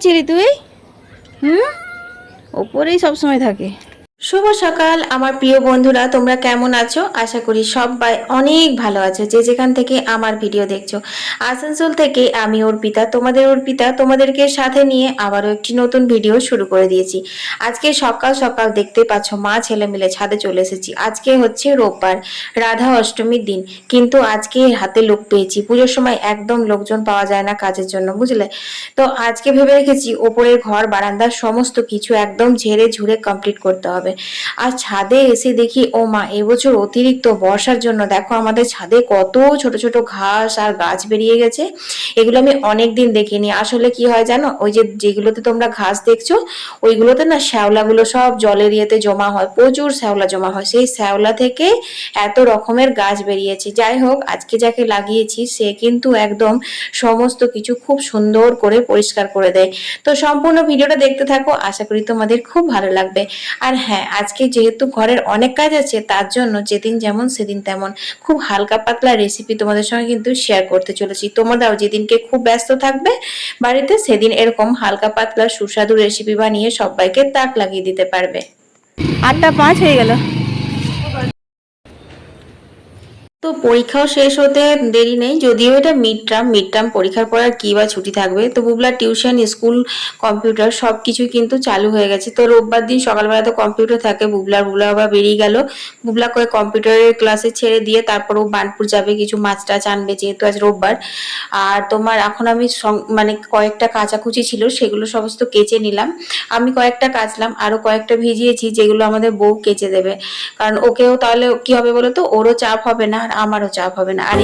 করছিলি তুই? হুম? ওপরেই সবসময় থাকে। শুভ সকাল, আমার প্রিয় বন্ধুরা, তোমরা কেমন আছো? আশা করি সবাই অনেক ভালো আছো, যে যেখান থেকে আমার ভিডিও দেখছ। আসানসোল থেকে আমি অর্পিতা, তোমাদের অর্পিতা, তোমাদেরকে সাথে নিয়ে আবারও একটি নতুন ভিডিও শুরু করে দিয়েছি। আজকে সকাল সকাল দেখতে পাচ্ছ, মা ছেলে মিলে ছাদে চলে এসেছি। আজকে হচ্ছে রোববার, রাধা অষ্টমীর দিন। কিন্তু আজকে হাতে লোক পেয়েছি। পুজোর সময় একদম লোকজন পাওয়া যায় না কাজের জন্য, বুঝলে? তো আজকে ভেবে রেখেছি, ওপরের ঘর, বারান্দার সমস্ত কিছু একদম ঝেড়ে ঝুড়ে কমপ্লিট করতে হবে। আর ছাদে এসে দেখি, ও মা, এবছর অতিরিক্ত বর্ষার জন্য দেখো আমাদের ছাদে কত ছোট ছোট ঘাস আর গাছ বেরিয়ে গেছে। এগুলো আমি অনেক দিন দেখিনি। আসলে কি হয় জানো, ওই যে যেগুলোতে তোমরা ঘাস দেখছ, ওইগুলোতে না শ্যাওলাগুলো সব জলের ইয়েতে জমা হয়, প্রচুর শ্যাওলা জমা হয়। সেই শ্যাওলা থেকে এত রকমের গাছ বেরিয়েছে। যাই হোক, আজকে যাকে লাগিয়েছি, সে কিন্তু একদম সমস্ত কিছু খুব সুন্দর করে পরিষ্কার করে দেয়। তো সম্পূর্ণ ভিডিওটা দেখতে থাকো। আশা করি তোমাদের খুব ভালো লাগবে। আর হ্যাঁ আজকে যেহেতু ঘরের অনেক কাজ আছে, তার জন্য যেদিন যেমন সেদিন তেমন। খুব হালকা পাতলা রেসিপি তোমাদের সঙ্গে কিন্তু শেয়ার করতে চলেছি। তোমরাও যেদিনকে খুব ব্যস্ত থাকবে বাড়িতে, সেদিন এরকম হালকা পাতলা সুস্বাদু রেসিপি বানিয়ে সবাইকে তাক লাগিয়ে দিতে পারবে। আটটা পাঁচ হয়ে গেল। তো পরীক্ষাও শেষ হতে দেরি নেই, যদিও এটা মিড টার্ম মিড টার্ম পরীক্ষার পর আর কি বা ছুটি থাকবে। তো বুবলার টিউশন স্কুল কম্পিউটার সব কিছুই কিন্তু চালু হয়ে গেছে। তো রোববার দিন সকালবেলা তো কম্পিউটার থাকে বুবলার বুবলা আবার বেরিয়ে গেল। বুবলা করে কম্পিউটারের ক্লাসে ছেড়ে দিয়ে তারপর ও বানপুর যাবে, কিছু মাছ টাছ আনবে যেহেতু আজ রোববার। আর তোমার এখন আমি মানে কয়েকটা কাচাকুচি ছিল, সেগুলো সমস্ত কেচে নিলাম। আমি কয়েকটা কাচলাম আরও কয়েকটা ভিজিয়েছি, যেগুলো আমাদের বউ কেচে দেবে। কারণ ওকেও তাহলে কি হবে বলো তো ওরও চাপ হবে না। আমারও চাপ হবে না। আর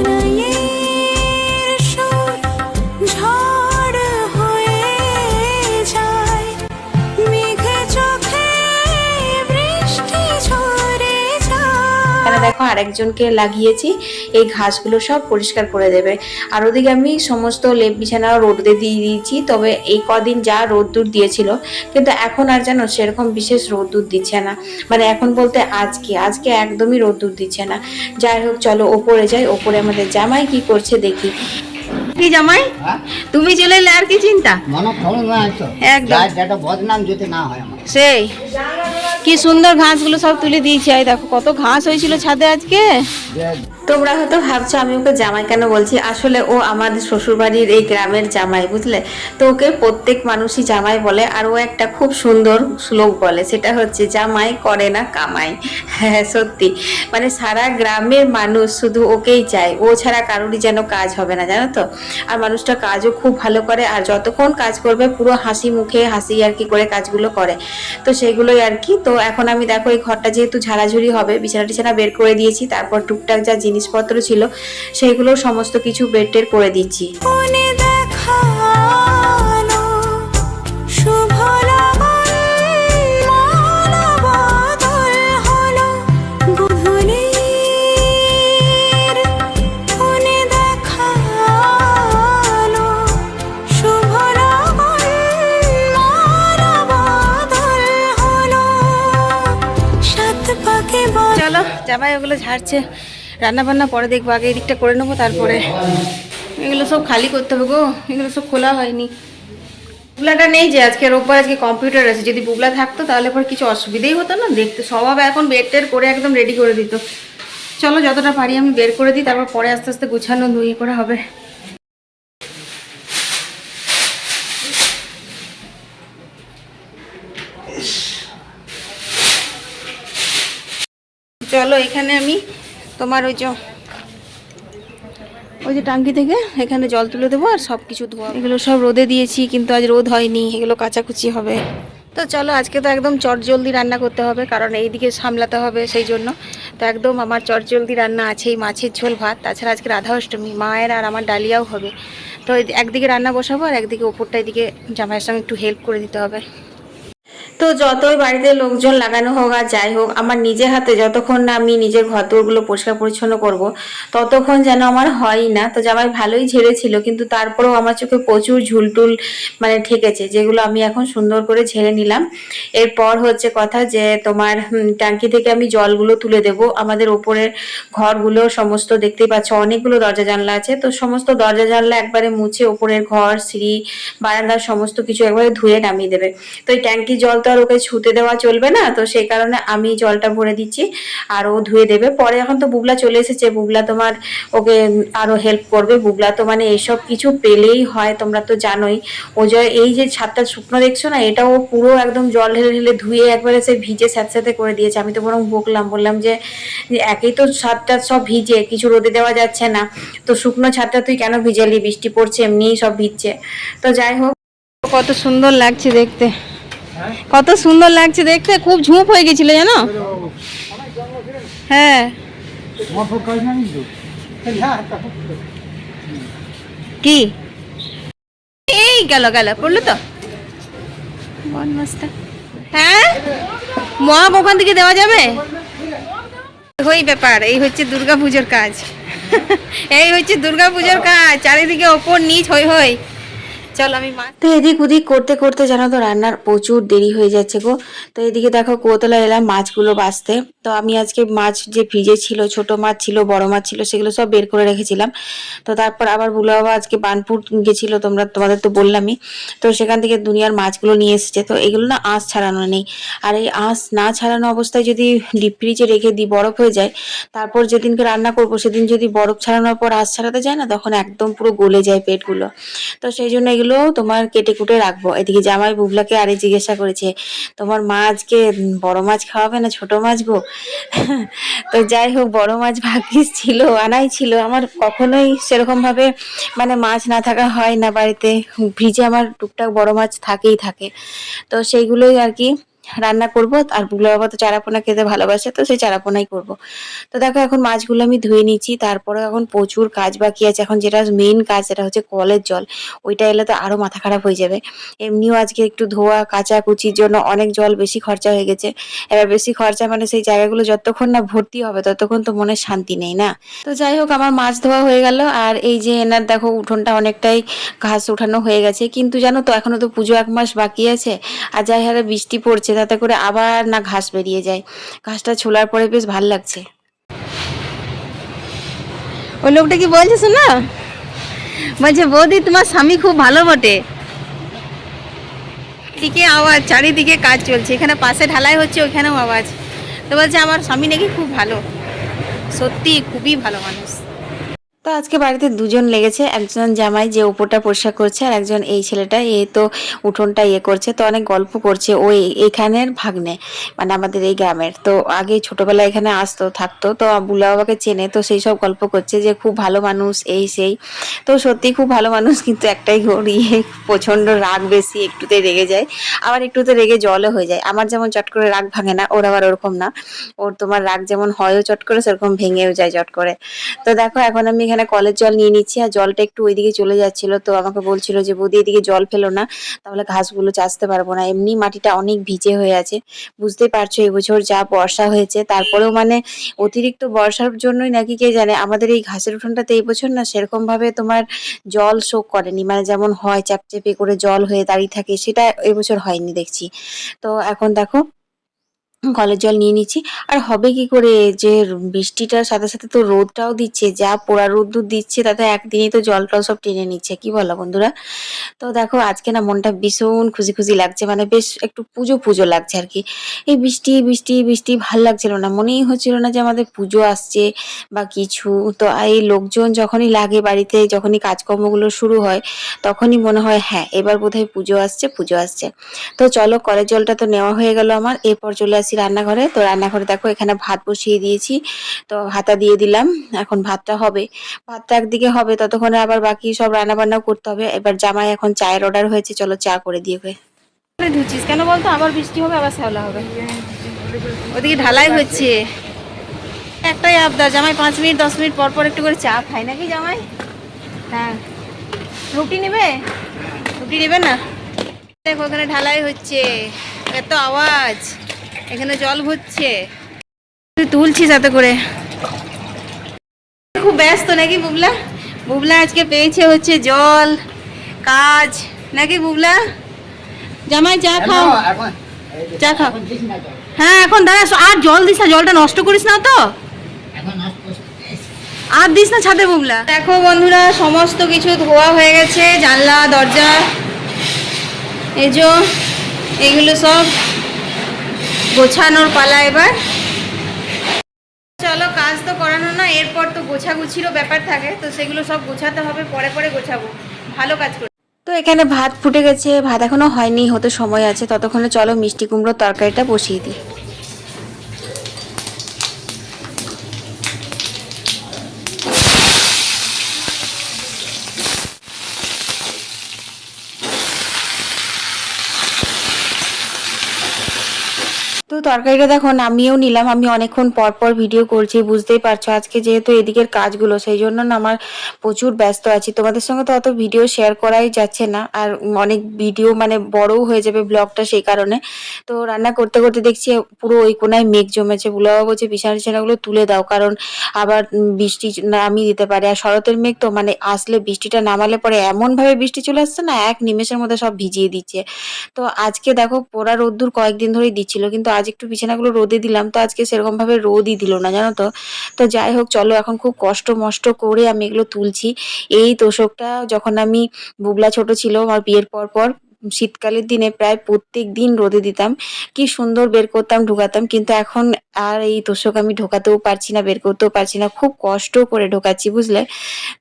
আরেকজনকে লাগিয়েছি এই ঘাসগুলো সব পরিষ্কার করে দেবে। আর ওদিকে আমি সমস্ত লেপ বিছানা রোদে দিয়ে দিয়েছি তবে এই কদিন যা রোদ্দুর দিয়েছিল কিন্তু এখন আর যেন সেরকম বিশেষ রোদ্দুর দিচ্ছে না। মানে এখন বলতে আজকে আজকে একদমই রোদ্দুর দিচ্ছে না। যাই হোক চলো ওপরে যাই ওপরে আমাদের জামাই কি করছে দেখি। কি জামাই? হ্যাঁ? তুমি চলে এলে আর কি চিন্তা? মনে একদম। হয় সেই। কি সুন্দর ঘাসগুলো সব তুলে দিয়েছি। দেখো কত ঘাস হয়েছিল ছাদে আজকে। তোমরা হয়তো ভাবছ, আমি ওকে জামাই কেন বলছি? আসলে ও আমাদের শ্বশুরবাড়ির এই গ্রামের জামাই, বুঝলে? তো ওকে প্রত্যেক মানুষই জামাই বলে, আর ও একটা খুব সুন্দর শ্লোক বলে, সেটা হচ্ছে, জামাই করে না কামাই। হ্যাঁ সত্যি। মানে সারা গ্রামের মানুষ শুধু ওকেই চায়। ও ছাড়া কারোরই যেন কাজ হবে না, জানো তো? আর মানুষটা কাজও খুব ভালো করে, আর যতক্ষণ কাজ করবে, পুরো হাসি মুখে হাসি আর কি করে কাজগুলো করে। তো সেগুলোই আর কি। তো এখন আমি দেখো, এই ঘরটা যেহেতু ঝাড়াঝুড়ি হবে বিছানা টিছানা বের করে দিয়েছি, তারপর টুকটাক যা জিনিসপত্র ছিল সেগুলো সমস্ত কিছু বেড টের করে দিচ্ছি। জামাই ওগুলো ঝাড়ছে। রান্না বান্না পরে দেখব, আগে এদিকটা করে নেব, তারপরে এগুলো সব খালি করতে হবে গো, এগুলো সব খোলা হয়নি। বুবলাটা নেই যে, আজকে রোববার আজকে কম্পিউটার আছে, যদি বুবলা থাকতো তাহলে পর কিছু অসুবিধেই হতো না, দেখতে সব এখন বেড টের করে একদম রেডি করে দিত। চলো যতটা পারি আমি বের করে দিই, তারপর পরে আস্তে আস্তে গুছানো ধুয়ে করে হবে। চলো এখানে আমি তোমার ওই যে ওই যে টাঙ্কি থেকে এখানে জল তুলে দেবো আর সব কিছু ধোয়া এগুলো সব রোদে দিয়েছি, কিন্তু আজ রোদ হয়নি, এগুলো কাচাকুচি হবে। তো চলো, আজকে তো একদম চট জলদি রান্না করতে হবে, কারণ এইদিকে সামলাতে হবে সেই জন্য। তো একদম আমার চট জলদি রান্না আছেই, মাছের ঝোল, ভাত, তাছাড়া আজকে রাধা অষ্টমী মায়ের আর আমার ডালিয়াও হবে। তো একদিকে রান্না বসাবো আর একদিকে ওপরটা এদিকে জামাইয়ের সঙ্গে একটু হেল্প করে দিতে হবে। তো যতই বাড়িতে লোকজন লাগানো হোক আর যাই হোক, আমার নিজের হাতে যতক্ষণ না আমি নিজের ঘর দোরগুলো পরিষ্কার পরিচ্ছন্ন করব, ততক্ষণ যেন আমার হয়ই না। তো জামাই ভালোই ঝেড়েছিল, কিন্তু তারপরেও আমার চোখে প্রচুর ঝুলটুল মানে ঠেকেছে, যেগুলো আমি এখন সুন্দর করে ঝেড়ে নিলাম। এরপর হচ্ছে কথা যে, তোমার ট্যাঙ্কি থেকে আমি জলগুলো তুলে দেব। আমাদের ওপরের ঘরগুলো সমস্ত দেখতেই পাচ্ছ, অনেকগুলো দরজা জানলা আছে। তো সমস্ত দরজা জানলা একবারে মুছে ওপরের ঘর, সিঁড়ি বারান্দার সমস্ত কিছু একবারে ধুয়ে নামিয়ে দেবে। তো এই ট্যাঙ্কি জল তো আর ওকে ছুতে দেওয়া চলবে না, তো সেই কারণে আমি জলটা ভরে দিচ্ছি আর ও ধুয়ে দেবে। পরে এখন তো বুবলা চলে এসেছে, বুবলা তোমার ওকে আরও হেল্প করবে। বুবলা তো মানে এসব কিছু পেলেই হয়, তোমরা তো জানোই। ও যে এই যে ছাদটা শুকনো দেখছ না এটা ও পুরো একদম জল ঢেলে ঢেলে ধুয়ে একবারে সে ভিজে স্যাঁতস্যাঁতে করে দিয়েছে। আমি তো বরং বকলাম, বললাম যে যে একেই তো ছাদটা সব ভিজে, কিছু রোদে দেওয়া যাচ্ছে না। তো শুকনো ছাদটা তুই কেন ভিজালি? বৃষ্টি পড়ছে, এমনিই সব ভিজছে। তো যাই হোক, কত সুন্দর লাগছে দেখতে। কত সুন্দর লাগছে দেখতে, খুব ঝুঁপ হয়ে গেছিল, জানো? হ্যাঁ। কি? এই গেল গেল, পড়ল তো? হ্যাঁ? মগ ওখান থেকে দেওয়া যাবে? ওই ব্যাপার, এই হচ্ছে দুর্গা পুজোর কাজ। এই হচ্ছে দুর্গা পুজোর কাজ, চারিদিকে ওপর, নিচ হই হই চল আমি তো এদিক ওদিক করতে করতে জানো তো রান্নার প্রচুর দেরি হয়ে যাচ্ছে গো। তো এদিকে দেখো কোতলা এলাম মাছগুলো বাঁচতে। তো আমি আজকে মাছ যে ফ্রিজে ছিল, ছোট মাছ ছিল, বড় মাছ ছিল, সেগুলো সব বের করে রেখেছিলাম। তো তারপর আবার বুলো বাবা আজকে বানপুর গেছিল, তোমরা তোমাদের তো বললামই। তো সেখান থেকে দুনিয়ার মাছগুলো নিয়ে এসেছে। তো এগুলো না আঁশ ছাড়ানো নেই। আর এই আঁশ না ছাড়ানো অবস্থায় যদি ডিপ ফ্রিজে রেখে দিই, বরফ হয়ে যায়, তারপর যেদিনকে রান্না করব, সেদিন যদি বরফ ছাড়ানোর পর আঁশ ছাড়াতে যায় না, তখন একদম পুরো গলে যায় পেটগুলো। তো সেই জন্য এগুলো তোমার কেটে কুটে রাখব। এদিকে জামাই বুবলাকে আরে জিজ্ঞাসা করেছে, তোমার মা আজকে বড় মাছ খাওয়াবে না ছোট মাছ গো? তো যাই হোক, বড় মাছ ভাগ্যিস ছিল, আনাই ছিল। আমার কখনোই সেরকম ভাবে মানে মাছ না থাকা হয় না বাড়িতে। ভিজে আমার টুকটাক বড় মাছ থাকেই থাকে। তো সেইগুলোই আর কি রান্না করব। আর বুগলা বাবা তো চারাপোনা খেতে ভালোবাসে, তো সেই চারাপোনাই করব। তো দেখো এখন মাছগুলো আমি ধুয়ে নিচ্ছি তারপরে এখন প্রচুর কাজ বাকি আছে। এখন যেটা মেইন কাজ সেটা হচ্ছে কলের জল। ওইটা এলে তো আরও মাথা খারাপ হয়ে যাবে। এমনিও আজকে একটু ধোয়া, কাচা কুচির জন্য অনেক জল বেশি খরচা হয়ে গেছে। এবার বেশি খরচা মানে সেই জায়গাগুলো যতক্ষণ না ভর্তি হবে, ততক্ষণ তো মনে শান্তি নেই না। তো যাই হোক, আমার মাছ ধোয়া হয়ে গেল। আর এই যে এনার দেখো উঠোনটা অনেকটাই ঘাস উঠানো হয়ে গেছে। কিন্তু জানো তো, এখনও তো পুজো এক মাস বাকি আছে। আর যাই হারে বৃষ্টি পড়ছে তাতে করে আবার না ঘাস বেরিয়ে যায়। ঘাসটা ছোলার পরে বেশ ভালো লাগছে। ওই লোকটা কি বলছে শোনা? বলছে, বৌদি, তোমার স্বামী খুব ভালো বটে। দিকে আওয়াজ, চারিদিকে কাজ চলছে। এখানে পাশে ঢালাই হচ্ছে ওখানেও আওয়াজ। তো বলছে, আমার স্বামী নাকি খুব ভালো। সত্যি খুবই ভালো মানুষ। তো আজকে বাড়িতে দুজন লেগেছে, একজন জামাই যে উপরটা পরিষ্কার করছে আর একজন এই ছেলেটা এ তো উঠোনটা ইয়ে করছে, তো অনেক গল্প করছে ওই এখানের ভাগ্নে মানে আমাদের এই গ্রামের। তো আগে ছোটবেলায় এখানে আসতো, থাকতো, তো বুলা বাবাকে চেনে, তো সেই সব গল্প করছে যে খুব ভালো মানুষ, এই সেই। তো সত্যি খুব ভালো মানুষ, কিন্তু একটাই ওর ইয়ে প্রচণ্ড রাগ বেশি, একটুতে রেগে যায়। আবার একটুতে রেগে জলও হয়ে যায়। আমার যেমন চট করে রাগ ভাঙে না, ওর আবার ওরকম না। ওর তোমার রাগ যেমন হয়ও চট করে, সেরকম ভেঙেও যায় চট করে। তো দেখো, এখন আমি এখানে কলের জল নিয়ে নিচ্ছি আর জলটা একটু ওইদিকে চলে যাচ্ছিল। তো আমাকে বলছিল যে, বৌদি, এদিকে জল ফেলো না, তাহলে ঘাসগুলো চাষতে পারব না। এমনি মাটিটা অনেক ভিজে হয়ে আছে। বুঝতেই পারছ, এবছর যা বর্ষা হয়েছে, তারপরেও মানে অতিরিক্ত বর্ষার জন্যই নাকি কে জানে, আমাদের এই ঘাসের উঠোনটাতে এই বছর না সেরকম ভাবে তোমার জল শোক করেনি। মানে যেমন হয় চ্যাপচেপে করে জল হয়ে দাঁড়িয়ে থাকে, সেটা এবছর হয়নি দেখছি। তো এখন দেখো কলের জল নিয়ে নিচ্ছি। আর হবে কি করে যে বৃষ্টিটার সাথে সাথে তো রোদটাও দিচ্ছে, যা পোড়া রোদ্দুর দিচ্ছে, তাতে একদিনই তো জলটাও সব টেনে নিচ্ছে। কি বলো বন্ধুরা? তো দেখো, আজকে না মনটা ভীষণ খুশি খুশি লাগছে মানে বেশ একটু পুজো পুজো লাগছে আর কি। এই বৃষ্টি বৃষ্টি বৃষ্টি ভালো লাগছিল না, মনেই হচ্ছিল না যে আমাদের পুজো আসছে বা কিছু। তো এই লোকজন যখনই লাগে বাড়িতে, যখনই কাজকর্মগুলো শুরু হয়, তখনই মনে হয় হ্যাঁ এবার বোধহয় পুজো আসছে পুজো আসছে। তো চলো, কলের জলটা তো নেওয়া হয়ে গেল আমার, এরপর চলে আসি রান্নাঘরে। তো রান্নাঘরে দেখো এখানে ভাত বসিয়ে দিয়েছি। তো হাতা দিয়ে দিলাম। এখন ভাতটা হবে। ভাতটা একদিকে হবে ততক্ষণে আবার বাকি সব রান্না বান্নাও করতে হবে। এবার জামাই এখন চায়ের অর্ডার হয়েছে চলো চা করে দিয়ে ঢুকছিস কেন বলতো? আবার বৃষ্টি হবে আবার শ্যাওলা হবে। ওদিকে ঢালাই হচ্ছে। একটাই আবদার জামাই পাঁচ মিনিট দশ মিনিট পর পর একটু করে চা খাই নাকি জামাই? হ্যাঁ। রুটি নেবে? রুটি নেবে না? দেখো ওখানে ঢালাই হচ্ছে। এত আওয়াজ। এখানে জল ভরছে। তুই তুলছিস এত করে। খুব ব্যস্ত নাকি বুবলা? বুবলা আজকে পেয়েছে হচ্ছে জল কাজ। নাকি বুবলা? জামাই চা খাও। চা খাও। হ্যাঁ এখন দাঁড়া আর জল দিস না জলটা নষ্ট করিস না তো। আর দিস না ছাদে বুবলা। দেখো বন্ধুরা সমস্ত কিছু ধোয়া হয়ে গেছে জানলা দরজা এই যে এগুলো সব গোছানোর পালা এবার। চলো, কাজ তো করানো না এরপর তো গোছাগুছিরও ব্যাপার থাকে, তো সেগুলো সব গোছাতে হবে, পরে পরে গোছাবো। ভালো কাজ করে তো এখানে ভাত ফুটে গেছে, ভাত এখনও হয়নি, হতে সময় আছে, ততক্ষণে চলো মিষ্টি কুমড়োর তরকারিটা বসিয়ে দিই। তো তরকারিটা দেখো নামিয়েও নিলাম। আমি অনেকক্ষণ পর পর ভিডিও করছি, বুঝতেই পারছ। আজকে যেহেতু এদিকের কাজগুলো, সেই জন্য না আমার প্রচুর ব্যস্ত আছি। তোমাদের সঙ্গে তো অত ভিডিও শেয়ার করাই যাচ্ছে না। আর অনেক ভিডিও মানে বড়ও হয়ে যাবে ব্লগটা সেই কারণে। তো রান্না করতে করতে দেখছি পুরো ওই কোনায় মেঘ জমেছে। বুলাবা বলছে, বিছানা টিছানাগুলো তুলে দাও, কারণ আবার বৃষ্টি নামিয়ে দিতে পারে। আর শরতের মেঘ তো মানে আসলে বৃষ্টিটা নামালে পরে এমনভাবে বৃষ্টি চলে আসছে না, এক নিমেষের মধ্যে সব ভিজিয়ে দিচ্ছে। তো আজকে দেখো পোড়া রোদ্দুর কয়েকদিন ধরেই দিচ্ছিল, কিন্তু আজ একটু বিছানাগুলো রোদে দিলাম, তো আজকে সেরকম ভাবে রোদই দিল না, জানো তো? তো যাই হোক, চলো এখন খুব কষ্ট মষ্ট করে আমি এগুলো তুলছি। এই তোষকটা যখন আমি বুবলা ছোট ছিল, আমার বিয়ের পর পর শীতকালের দিনে প্রায় প্রত্যেক দিন রোদে দিতাম। কি সুন্দর বের করতাম, ঢুকাতাম, কিন্তু এখন আর এই তোষক আমি ঢোকাতেও পারছি না, বের করতেও পারছি না। খুব কষ্ট করে ঢোকাচ্ছি, বুঝলে?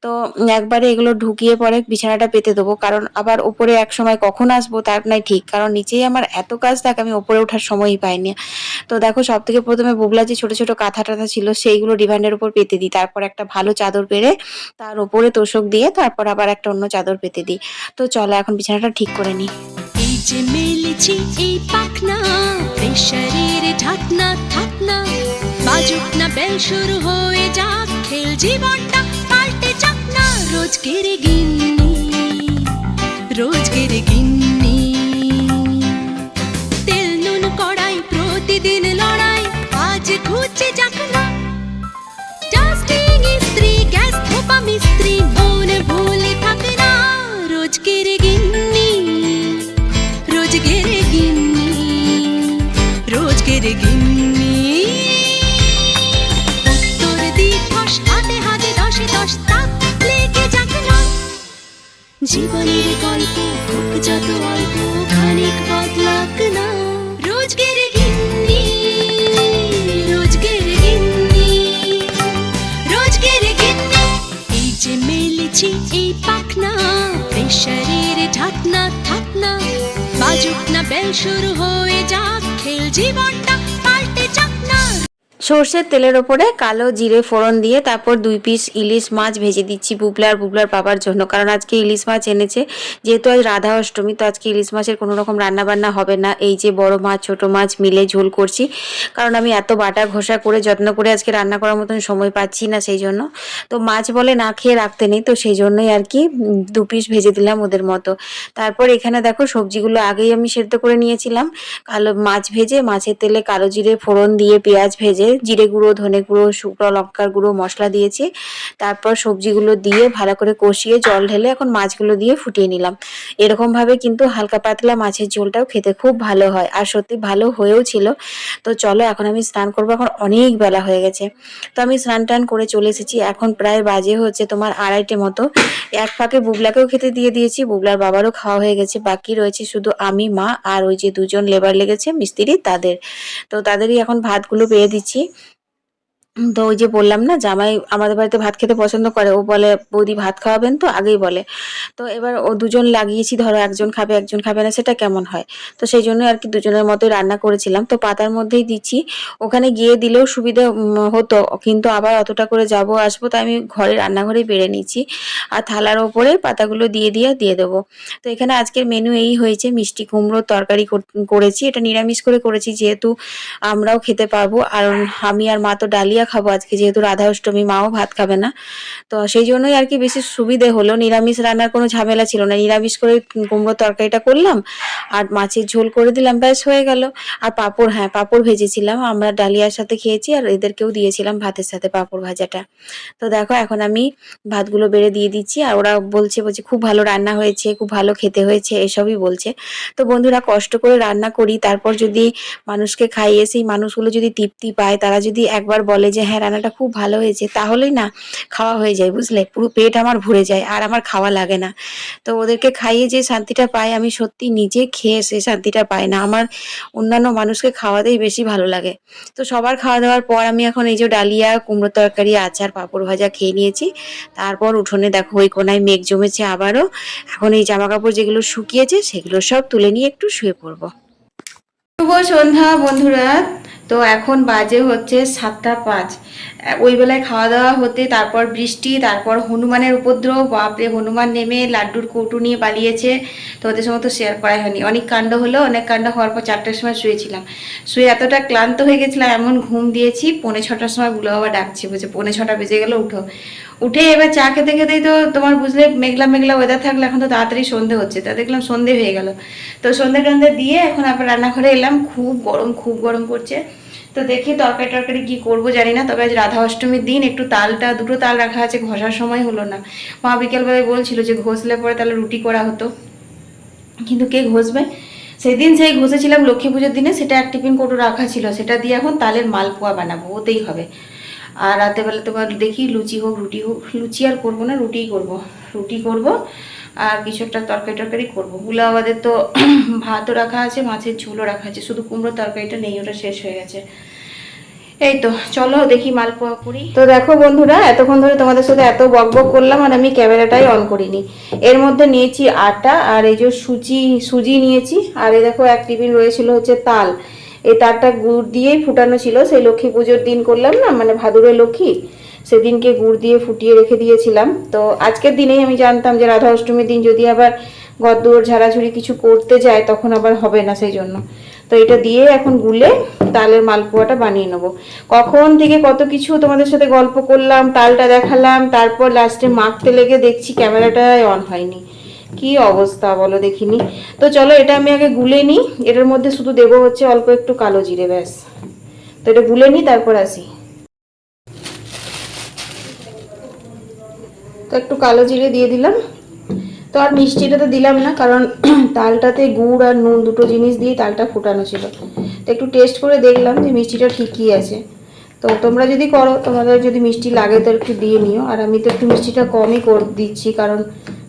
তো একবারে এগুলো ঢুকিয়ে পরে বিছানাটা পেতে দেবো, কারণ আবার ওপরে এক সময় কখন আসব তার নাই ঠিক, কারণ নিচেই আমার এত কাজ থাকে, আমি ওপরে ওঠার সময়ই পাইনি তো দেখো সব থেকে প্রথমে বুবলা যে ছোট ছোট কাঁথা টাথা ছিল, সেইগুলো ডিভানের উপর পেতে দিই। তারপর একটা ভালো চাদর পেরে তার ওপরে তোষক দিয়ে তারপর আবার একটা অন্য চাদর পেতে দিই। তো চলো, এখন বিছানাটা ঠিক করে নিই। এই যে মেলেছি এই পাখনা প্রেশারের ঢাকনা থাকনা বাজুক না বেল শুরু হয়ে যাক, খেল জীবনটা পাল্টে যাক না, রোজকের গিন্নি রোজকের গিন্নি। তেল নুন কড়াই, প্রতিদিন লড়াই, আজ ঘুচে যাক না। ডাস্টিং ইস্ত্রি গ্যাস ধোপা, মিস্ত্রি, মন ভুলে জীবনের গল্প, হোক যত অল্প, খানিক বদলাক না। রোজকের গিন্নি রোজকের গিন্নি রোজকের গিন্নি। এই যে মেলেছি এই পাখনা, প্রেশারের ঢাকনা, থাকনা। বাজুক না বেল শুরু হয়ে যাক, খেল জীবনটা পাল্টে যাক না সর্ষের তেলের ওপরে কালো জিরে ফোড়ন দিয়ে তারপর দুই পিস ইলিশ মাছ ভেজে দিচ্ছি বুবলা আর বুবলার বাবার জন্য। কারণ আজকে ইলিশ মাছ এনেছে, যেহেতু আজ রাধা অষ্টমী, তো আজকে ইলিশ মাছের কোনো রকম রান্না বান্না হবে না। এই যে বড় মাছ, ছোট মাছ মিলে ঝোল করছি। কারণ আমি এত বাটা ঘষা করে, যত্ন করে আজকে রান্না করার মতন সময় পাচ্ছি না সেই জন্য। তো মাছ বলে না খেয়ে রাখতে নেই, তো সেই জন্যই আর কি দু পিস ভেজে দিলাম ওদের মতো। তারপর এখানে দেখো সবজিগুলো আগেই আমি সেদ্ধ করে নিয়েছিলাম। কালো মাছ ভেজে, মাছের তেলে কালো জিরে ফোড়ন দিয়ে পেঁয়াজ ভেজে জিরে গুঁড়ো, ধনে গুঁড়ো, শুকনো লঙ্কার গুঁড়ো মশলা দিয়েছি। তারপর সবজিগুলো দিয়ে ভালো করে কষিয়ে জল ঢেলে এখন মাছগুলো দিয়ে ফুটিয়ে নিলাম। এরকম ভাবে কিন্তু হালকা পাতলা মাছের ঝোলটাও খেতে খুব ভালো হয় আর সত্যি ভালো হয়েও ছিল। তো চলো এখন আমি স্নান করব, এখন অনেক বেলা হয়ে গেছে। তো আমি স্নান টান করে চলে এসেছি, এখন প্রায় বাজে হচ্ছে তোমার আড়াইটে মতো। এক ফাঁকে বুবলাকেও খেতে দিয়ে দিয়েছি, বুবলার বাবারও খাওয়া হয়ে গেছে, বাকি রয়েছে শুধু আমি, মা আর ওই যে দুজন লেবার লেগেছে, মিস্ত্রি তাদের। তো তাদেরই এখন ভাতগুলো পেয়ে দিচ্ছি। নিচ্ছি তো ওই যে বললাম না, জামাই আমাদের বাড়িতে ভাত খেতে পছন্দ করে, ও বলে, বৌদি ভাত খাওয়াবেন তো? আগেই বলে। তো এবার ও দুজন লাগিয়েছি, ধরো একজন খাবে একজন খাবে না, সেটা কেমন হয়? তো সেই জন্য আর কি দুজনের মতোই রান্না করেছিলাম। তো পাতার মধ্যেই দিচ্ছি। ওখানে গিয়ে দিলেও সুবিধা হতো, কিন্তু আবার অতটা করে যাব, আসব, তাই আমি ঘরে, রান্নাঘরেই বেড়ে নিচ্ছি আর থালার ওপরে পাতাগুলো দিয়ে দিয়ে দিয়ে দেবো। তো এখানে আজকের মেনু এই হয়েছে, মিষ্টি কুমড়োর তরকারি কর- করেছি। এটা নিরামিষ করে করেছি, যেহেতু আমরাও খেতে পারব। আর আমি আর মা তো ডালিয়া খাব আজকে, যেহেতু রাধা অষ্টমী, মাও ভাত খাবে না। তো সেই জন্যই আর কি বেশি সুবিধে হলো। নিরামিষ রান্নার কোনো ঝামেলা ছিল না। নিরামিষ করে কুমড়ো তরকারিটা করলাম, আর মাছের ঝোল করে দিলাম, ব্যাস হয়ে গেল। আর পাঁপড় হ্যাঁ পাঁপড় ভেজেছিলাম। আমরা ডালিয়ার সাথে খেয়েছি, আর এদেরকেও দিয়েছিলাম ভাতের সাথে পাঁপড় ভাজাটা। তো দেখো, এখন আমি ভাতগুলো বেড়ে দিয়ে দিচ্ছি, আর ওরা বলছে বলছে, খুব ভালো রান্না হয়েছে, খুব ভালো খেতে হয়েছে, এসবই বলছে। তো বন্ধুরা, কষ্ট করে রান্না করি। তারপর যদি মানুষকে খাইয়ে, সেই মানুষগুলো যদি তৃপ্তি পায়, তারা যদি একবার বলে যে হ্যাঁ রান্নাটা খুব ভালো হয়েছে, তাহলেই না খাওয়া হয়ে যায়, বুঝলে? পুরো পেট আমার ভরে যায়, আর আমার খাওয়া লাগে না। তো ওদেরকে খাইয়ে যে শান্তিটা পাই আমি সত্যি নিজে খেয়ে সে শান্তিটা পাই না। আমার অন্যান্য মানুষকে খাওয়াতেই বেশি ভালো লাগে। তো সবার খাওয়া দাওয়ার পর আমি এখন এই যে ডালিয়া কুমড়ো তরকারি, আচার, পাঁপড় ভাজা খেয়ে নিয়েছি। তারপর উঠোনে দেখো, ওই কোনায় মেঘ জমেছে আবারও। এখন এই জামা কাপড় যেগুলো শুকিয়েছে, সেগুলো সব তুলে নিয়ে একটু শুয়ে পড়ব। শুভ সন্ধ্যা বন্ধুরা। তো এখন বাজে হচ্ছে সাতটা পাঁচ। ওই বেলায় খাওয়া দাওয়া হতে, তারপর বৃষ্টি, তারপর হনুমানের উপদ্রব, বাপরে, হনুমান নেমে লাড্ডুর কৌটু নিয়ে পালিয়েছে। তো ওদের সঙ্গে তো শেয়ার করাই হয়নি। অনেক কাণ্ড হলো, অনেক কাণ্ড হওয়ার পর চারটার সময় শুয়েছিলাম। শুয়ে এতটা ক্লান্ত হয়ে গেছিলাম, এমন ঘুম দিয়েছি, পৌনে ছটার সময় বুলো বাবা ডাকছে, বলছে, পৌনে ছটা বেজে গেলো, উঠো। উঠে এবার চা খেতে খেতেই তো তোমার বুঝলে মেঘলা মেঘলা ওয়েদার থাকলে, এখন তো তাড়াতাড়ি সন্ধে হচ্ছে, তা দেখলাম সন্ধে হয়ে গেল। তো সন্ধে টন্ধে দিয়ে এখন আবার রান্নাঘরে এলাম, খুব গরম খুব গরম করছে। তো দেখি তরকারি টরকারি কী করব জানি না, তবে আজ রাধা অষ্টমীর দিন, একটু তালটা, দুটো তাল রাখা আছে, ঘষার সময় হলো না। মা বিকেলবেলায় বলছিল যে ঘষলে পরে তাহলে রুটি করা হতো। কিন্তু কে ঘষবে? সেদিন সেই ঘষেছিলাম লক্ষ্মী পুজোর দিনে, সেটা এক টিফিন কৌটো রাখা ছিল, সেটা দিয়ে এখন তালের মালপোয়া বানাবো, ওতেই হবে। আর রাতেবেলা তোমার দেখি লুচি হোক, রুটি হোক, লুচি আর করব না, রুটিই করব। রুটি করব আর কিছু একটা তরকারি টরকারি করব। বুলা আমাদের তো ভাতও রাখা আছে, মাছের ঝোলও রাখা আছে, শুধু কুমড়ো তরকারিটা নেই, ওটা শেষ হয়ে গেছে। এই তো, চলো দেখি মালপোয়া করি। তো দেখো বন্ধুরা, এতক্ষণ ধরে তোমাদের সাথে এত বক বক করলাম আর আমি ক্যামেরাটাই অন করিনি। এর মধ্যে নিয়েছি আটা আর এই যে সুজি সুজি নিয়েছি। আর এই দেখো এক টিফিন রয়েছিল হচ্ছে তাল। এই তালটা গুড় দিয়েই ফুটানো ছিল, সেই লক্ষ্মী পুজোর দিন করলাম না মানে ভাদুরের লক্ষ্মী, সেদিনকে গুড় দিয়ে ফুটিয়ে রেখে দিয়েছিলাম। তো আজকের দিনেই আমি জানতাম যে রাধা অষ্টমীর দিন যদি আবার গদ্দর ঝাড়াঝুড়ি কিছু করতে যায়, তখন আবার হবে না সেই জন্য। তো এটা দিয়ে এখন গুলে তালের মালপোয়াটা বানিয়ে নেব। কখন থেকে কত কিছু তোমাদের সাথে গল্প করলাম, তালটা দেখালাম, তারপর লাস্টে মাখতে লেগে দেখছি ক্যামেরাটাই অন হয়নি। কি অবস্থা বলো দেখিনি। তো চলো এটা আমি আগে গুলে নিই। এটার মধ্যে শুধু দেবো হচ্ছে অল্প একটু কালো জিরে, ব্যাস। তো এটা গুলে নিই, তারপর আসি। তো একটু কালো জিরে দিয়ে দিলাম। তো আর মিষ্টিটা তো দিলাম না, কারণ তালটাতে গুড় আর নুন দুটো জিনিস দিয়ে তালটা ফুটানো ছিল। তো একটু টেস্ট করে দেখলাম যে মিষ্টিটা ঠিকই আছে। তো তোমরা যদি করো, তোমাদের যদি মিষ্টি লাগে তো একটু দিয়ে নিও। আর আমি তো একটু মিষ্টিটা কমই করে দিচ্ছি, কারণ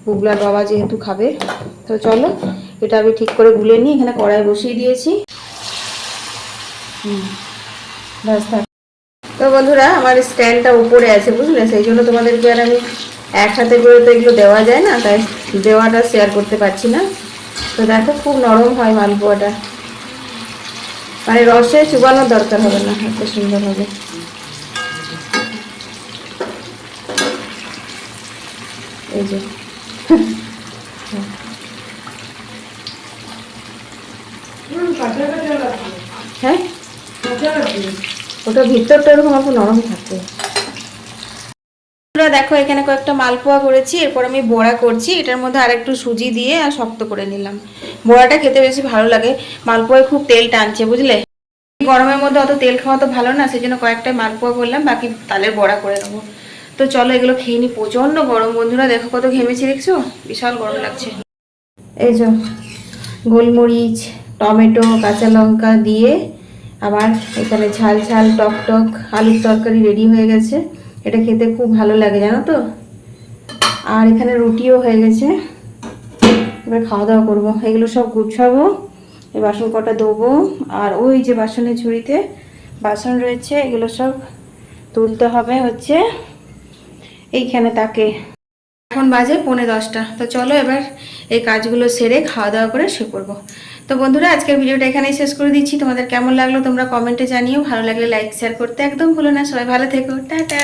বুগলার বাবা যেহেতু খাবে, তো চলো, এটা আমি ঠিক করে গুলে নিই, এখানে কড়াই বসিয়ে দিয়েছি। ব্যাস তো বন্ধুরা, আমার স্ট্যান্ডটা উপরে আছে, বুঝলে? সেই জন্য তোমাদেরকে আর আমি একসাথে করে তো এগুলো দেওয়া যায় না, তাই দেওয়াটা শেয়ার করতে পারছি না। তো দেখো, খুব নরম হয় মালপোয়াটা। মানে রসে চুবানোর দরকার হবে না, এত সুন্দর হবে। এই যে। হ্যাঁ? ওটা ভিতরটা এরকম অল্প নরম থাকে। বন্ধুরা দেখো এখানে কয়েকটা মালপোয়া করেছি এরপর আমি বড়া করছি। এটার মধ্যে আর একটু সুজি দিয়ে আর শক্ত করে নিলাম। বড়াটা খেতে বেশি ভালো লাগে। মালপোয়ায় খুব তেল টানছে বুঝলে? গরমের মধ্যে অত তেল খাওয়া তো ভালো না সেই জন্য কয়েকটা মালপোয়া করলাম বাকি তালের বড়া করে নেব। তো চলো এগুলো খেয়ে নি। প্রচণ্ড গরম বন্ধুরা, দেখো কত ঘেমেছি, দেখছ? বিশাল গরম লাগছে। এই যে গোলমরিচ, টমেটো, কাঁচা লঙ্কা দিয়ে আবার এখানে ঝাল ঝাল টক টক আলুর তরকারি রেডি হয়ে গেছে। এটা খেতে খুব ভালো লাগে, জানো তো? আর এখানে রুটিও হয়ে গেছে। এবার খাওয়া দাওয়া করব। এগুলো সব গুছাবো, এই বাসন কটা ধোবো, আর ওই যে বাসনের ঝুড়িতে বাসন রয়েছে, এগুলো সব তুলতে হবে হচ্ছে এইখানে তাকে। এখন বাজে পৌনে দশটা। তো চলো এবার এই কাজগুলো সেরে খাওয়া দাওয়া করে শুয়ে করব তো বন্ধুরা, আজকের ভিডিওটা এখানেই শেষ করে দিচ্ছি। তোমাদের কেমন লাগল তোমরা কমেন্টে জানিও। ভালো লাগলে লাইক শেয়ার করতে একদম ভুলো না। সবাই ভালো থেকো। টাটা!